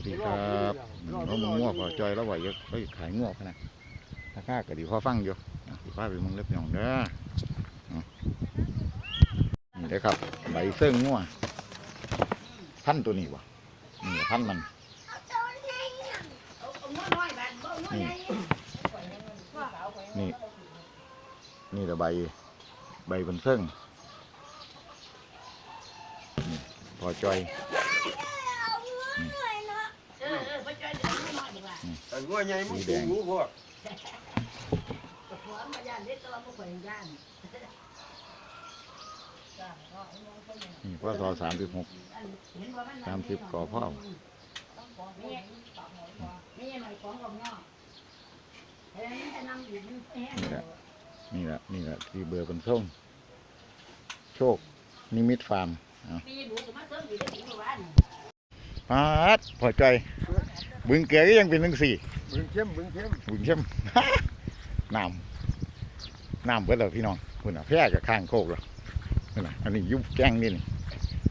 วัสดีครับน้องมึงง่วงพอจอยแล้วไหวเยอะเฮ้ยขายง่วงนาดราคาก็ดีพอฟังอยู่อะสิฟ้าไปมึงเล็บหย่องเด้อนี่เด้อครับใบเสื้อง่วงพันตัวนี้วะนี่พันมันนี่นี่นี่ละใบใบบนเส้งพอจอย อันว่าใหญ่มึงสูงรู้พวกนี่พศสามสิบหกสามสิบก่อพ่อนี่หน่อยของกับน้องเฮ้ยให้นำอยู่มันแห้งนี่แหละนี่แหละนี่แหละที่เบอร์บนส้มโชค นิมิตฟาร์มปีหนูก็มาเสริมอยู่ในปีเมื่อวานปาดพอใจอย บึงเกลือก็ยังเป็นทั้งสี่มึงเข้มมึงเข้มบึงเข้มน้ำน้ำเบิดแล้วพี่น้องคุณอะแพร่กับข้างโคกแล้วนี่นะอันนี้ยุบแจ้งนี่นี่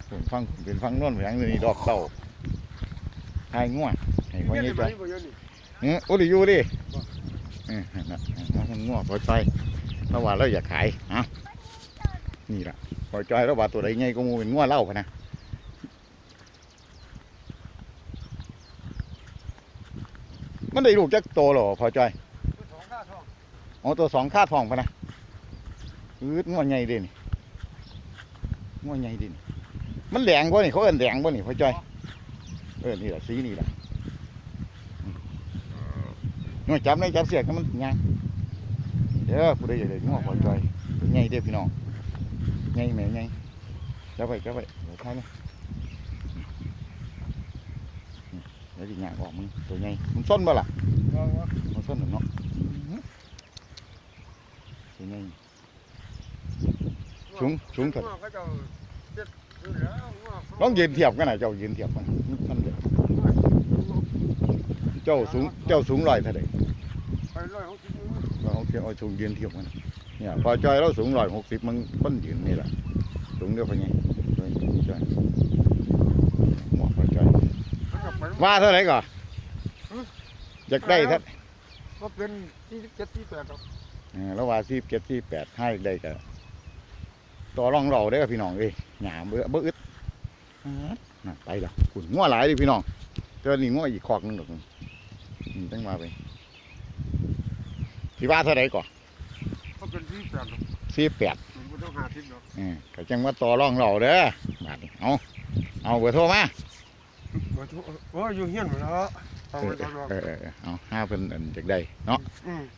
ผมฟังผมเป็นฟังโน่นฟังนี่ดอกเต่าไอ้ง่วงไอ้ง่วงเนี่นี่ยใจไปบ่ยนี่เออโอ้ดิอยู่ดิเออนั่นนะมันง่วงพอใจเราว่าเราอยากขายเอะนี่ล่ะพอใจเราว่าตัวใดไงก็มูเป็นง่วงเล่าพะนะ มันได้ลูกจักโตหรอพอใจสองาทองอ๋อตัวสองค่าทองพะนะอืดง่วงใหญ่เด่นง่วงใหญ่เด่นมันแดงบ่นี่เขาเอิ้นแดงบ่นี่พอใจเออนี่แหละสีนี่แหละน้อจับในจับเสียกมันยางเด้อผู้ใดอยากได้งอปล่อยจอยใหญ่เด้อพี่น้องใหญ่แม่ใหญ่จับไว้จับไว้เดี๋ยวท้ายนะ เดี๋ยวดิยางออกมึงตัวใหญ่มึงส้นบ่ล่ะว่าว่ามึงส้นหรือเนาะอื้อตัวใหญ่สูงสูงเท่าว่าเขาเจ้าเจ็ดอยู่แล้ วว่าเขาลองยืนเทียบกันหน่อยเจ้ายืนเทียบกันมันเด้อเจ้าสูงเจ้าสูงร้อยเท่าใดไปร้อยหกสิบเราเอาเทียบเอาสูงยืนเทียบกันเนี่ยพอจอยเราสูงร้อยหกสิบมันคนยืนนี่แหละสูงเดียวไปไงจอยจอยหมอพอจอยเขาจะไปว่าเท่าไหร่ก่อนอยากได้เท่าก็เป็นที่เจ็ดที่แปดครับเออแล้วว่าสิบเจ็ดสิบแปดให้ได้ก็ต่อรองเราได้อพี่น้องเอ้ยหยามเบื่อเบื่ออึดอ่าน่ะไปละขุนง้อหลายดิพี่น้องเจอนี่ง้ออีกคอกหนึงดอกนี่อืมตั้งมาไปที่ว่าเท่าไหร่ก่อนก็เป็นที่แปดครับสิบแปดมันต้องหาทิศเนาะเออก็จังว่าต่อรองเราเด้อบาดนี้เอาเอาเบอร์โทรมา ว่าอยู่เฮียนหมดแล้วเออไว้อตลเออเออเอาห้าเพิ่นอันจากใดเนาะ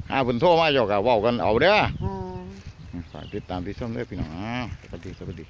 ห้าเพิ่นโทรมาเจ้าก็เว้ากันเอาเด้อฝากติดตามที่ชมด้อพี่น้องสวัสดีสวัสดี